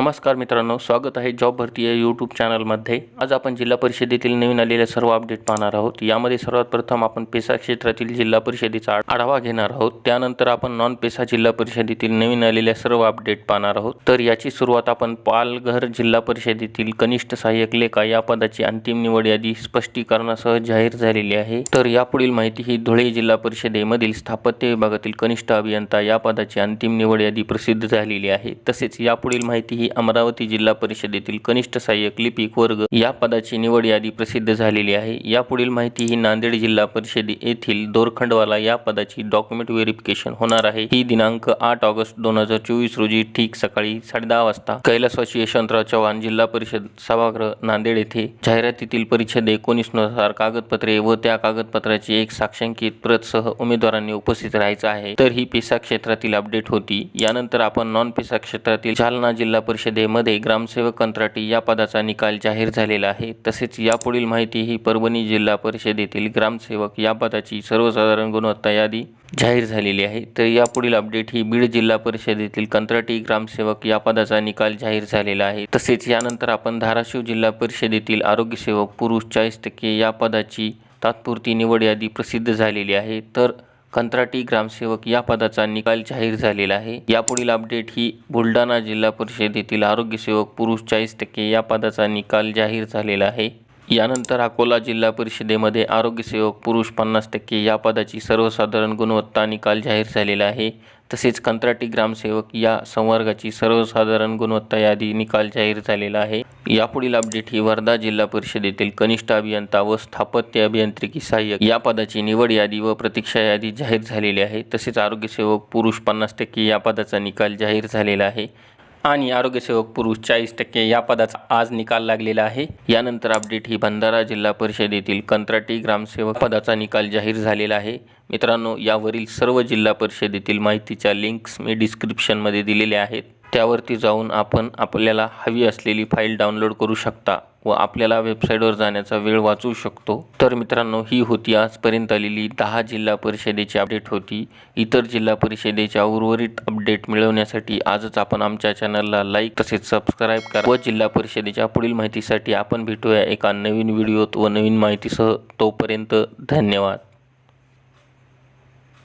नमस्कार मित्रांनो स्वागत आहे जॉब भरती या यूट्यूब चॅनलमध्ये. आज आपण जिल्हा परिषदेतील नवीन आलेल्या सर्व अपडेट पाहणार आहोत. यामध्ये सर्वात प्रथम आपण पेसा क्षेत्रातील जिल्हा परिषदेचा आढावा घेणार आहोत. त्यानंतर आपण नॉन पेसा जिल्हा परिषदेतील नवीन आलेल्या सर्व अपडेट पाहणार आहोत. तर याची सुरुवात आपण पालघर जिल्हा परिषदेतील कनिष्ठ सहाय्यक लेखा या पदाची अंतिम निवड यादी स्पष्टीकरणासह जाहीर झालेली आहे. तर यापुढील माहिती ही धुळे जिल्हा परिषदेमधील स्थापत्य विभागातील कनिष्ठ अभियंता या पदाची अंतिम निवड यादी प्रसिद्ध झालेली आहे. तसेच यापुढील माहिती ही अमरावती जिल्हा परिषदेतील कनिष्ठ सहाय्यक लिपिक वर्ग या पदाची निवड यादी प्रसिद्ध झालेली आहे. यापुढील माहिती ही नांदेड जिल्हा परिषद येथील दोरखंडवाला या पदाची डॉक्युमेंट व्हेरिफिकेशन होणार आहे. ही दिनांक आठ ऑगस्ट दोन हजार चोवीस रोजी ठीक सकाळी साडेदहा वाजता कैलासवासी यशवंतराव चव्हाण जिल्हा परिषद सभागृह नांदेड येथे जाहिरातीतील परिषद एकोणीसनुसार कागदपत्रे व त्या कागदपत्राची एक साक्षांकित प्रतसह उमेदवारांनी उपस्थित राहायचं आहे. तर ही पेसा क्षेत्रातील अपडेट होती. यानंतर आपण नॉन पेसा क्षेत्रातील जालना जिल्हा परिषद परिषदेमध्ये ग्रामसेवक कंत्राटी या पदाचा निकाल जाहीर झालेला आहे. तसेच यापुढील माहिती ही परभणी जिल्हा परिषदेतील ग्रामसेवक या पदाची सर्वसाधारण गुणवत्ता यादी जाहीर झालेली आहे. तर यापुढील अपडेट ही बीड जिल्हा परिषदेतील कंत्राटी ग्रामसेवक या पदाचा निकाल जाहीर झालेला आहे. तसेच यानंतर आपण धाराशिव जिल्हा परिषदेतील आरोग्यसेवक पुरुष चाळीस टक्के या पदाची तात्पुरती निवड यादी प्रसिद्ध झालेली आहे. तर कंत्राटी ग्रामसेवक या पदाचा निकाल जाहीर झालेला आहे. यापुढील अपडेट ही बुलढाणा जिल्हा परिषदेतील आरोग्यसेवक पुरुष चाळीस टक्के या पदाचा निकाल जाहीर झालेला आहे. यानंतर अकोला जिल्हा परिषदेमध्ये आरोग्यसेवक पुरुष पन्नास टक्के या पदाची सर्वसाधारण गुणवत्ता निकाल जाहीर झालेला आहे. तसेच कंत्राटी ग्रामसेवक या संवर्गाची सर्वसाधारण गुणवत्ता यादी निकाल जाहीर झालेला आहे. यापुढील अपडेट ही वर्धा जिल्हा परिषदेतील कनिष्ठ अभियंता व स्थापत्य अभियांत्रिकी सहाय्यक या पदाची निवड यादी व प्रतीक्षा यादी जाहीर झालेली आहे. तसेच आरोग्यसेवक पुरुष पन्नास टक्के या पदाचा निकाल जाहीर झालेला आहे. आणि आरोग्यसेवक पुरुष चाळीस टक्के या पदाचा आज निकाल लागलेला आहे. यानंतर अपडेट ही भंडारा जिल्हा परिषदेतील कंत्राटी ग्रामसेवक पदाचा निकाल जाहीर झालेला आहे. मित्रांनो यावरील सर्व जिल्हा परिषदेतील माहितीच्या लिंक्स मी डिस्क्रिप्शनमध्ये दिलेल्या आहेत. त्यावरती जाऊन आपण आपल्याला हवी असलेली फाईल डाउनलोड करू शकता व आपल्याला वेबसाईटवर जाण्याचा वेळ वाचवू शकतो. तर मित्रांनो ही होती आजपर्यंत आलेली दहा जिल्हा परिषदेची अपडेट होती. इतर जिल्हा परिषदेच्या उर्वरित अपडेट मिळवण्यासाठी आजच आपण आमच्या चॅनलला लाईक तसेच सबस्क्राईब करा व जिल्हा परिषदेच्या पुढील माहितीसाठी आपण भेटूया एका नवीन व्हिडिओत व नवीन माहितीसह. तोपर्यंत धन्यवाद.